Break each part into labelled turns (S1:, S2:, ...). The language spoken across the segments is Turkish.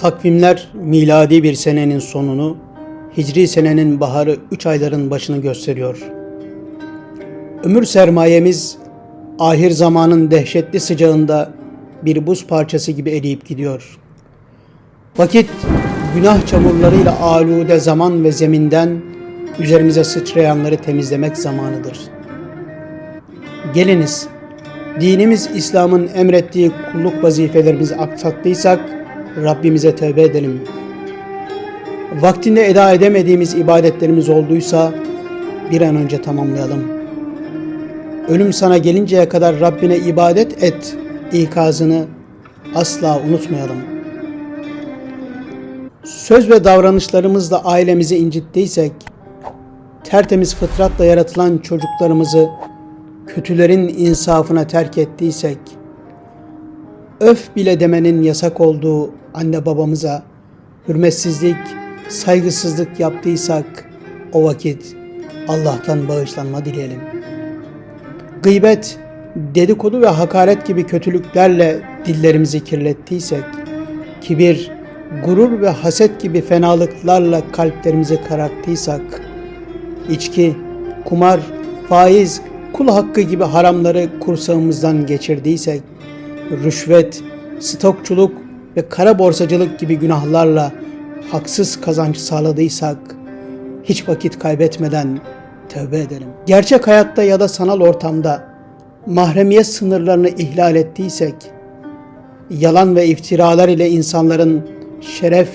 S1: Takvimler miladi bir senenin sonunu, hicri senenin baharı 3 ayların başını gösteriyor. Ömür sermayemiz ahir zamanın dehşetli sıcağında bir buz parçası gibi eriyip gidiyor. Vakit günah çamurlarıyla alude zaman ve zeminden üzerimize sıçrayanları temizlemek zamanıdır. Geliniz, dinimiz İslam'ın emrettiği kulluk vazifelerimizi aksattıysak Rabbimize tövbe edelim. Vaktinde eda edemediğimiz ibadetlerimiz olduysa bir an önce tamamlayalım. Ölüm sana gelinceye kadar Rabbine ibadet et ikazını asla unutmayalım. Söz ve davranışlarımızla ailemizi incittiysek, tertemiz fıtratla yaratılan çocuklarımızı kötülerin insafına terk ettiysek, öf bile demenin yasak olduğu anne babamıza hürmetsizlik, saygısızlık yaptıysak o vakit Allah'tan bağışlanma dileyelim. Gıybet, dedikodu ve hakaret gibi kötülüklerle dillerimizi kirlettiysek, kibir, gurur ve haset gibi fenalıklarla kalplerimizi kararttıysak, içki, kumar, faiz, kul hakkı gibi haramları kursağımızdan geçirdiysek, rüşvet, stokçuluk ve kara borsacılık gibi günahlarla haksız kazanç sağladıysak, hiç vakit kaybetmeden tövbe edelim. Gerçek hayatta ya da sanal ortamda mahremiyet sınırlarını ihlal ettiysek, yalan ve iftiralar ile insanların şeref,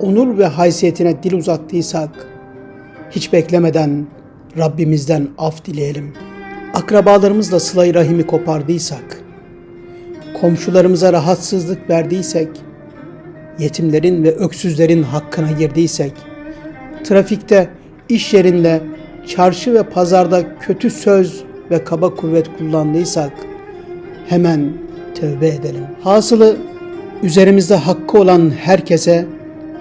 S1: onur ve haysiyetine dil uzattıysak, hiç beklemeden Rabbimizden af dileyelim. Akrabalarımızla sıla rahimi kopardıysak, komşularımıza rahatsızlık verdiysek, yetimlerin ve öksüzlerin hakkına girdiysek, trafikte, iş yerinde, çarşı ve pazarda kötü söz ve kaba kuvvet kullandıysak, hemen tövbe edelim. Hasılı üzerimizde hakkı olan herkese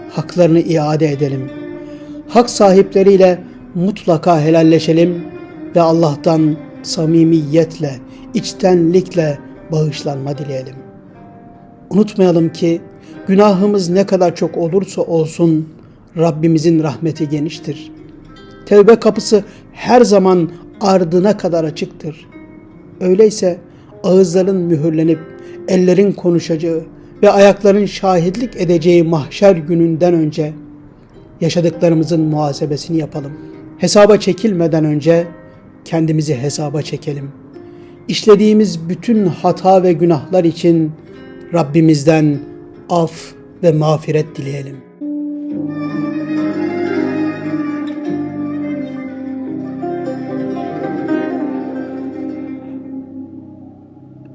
S1: haklarını iade edelim. Hak sahipleriyle mutlaka helalleşelim ve Allah'tan samimiyetle, içtenlikle bağışlanma dileyelim. Unutmayalım ki günahımız ne kadar çok olursa olsun Rabbimizin rahmeti geniştir. Tevbe kapısı her zaman ardına kadar açıktır. Öyleyse ağızların mühürlenip ellerin konuşacağı ve ayakların şahitlik edeceği mahşer gününden önce yaşadıklarımızın muhasebesini yapalım. Hesaba çekilmeden önce kendimizi hesaba çekelim. İşlediğimiz bütün hata ve günahlar için Rabbimizden af ve mağfiret dileyelim.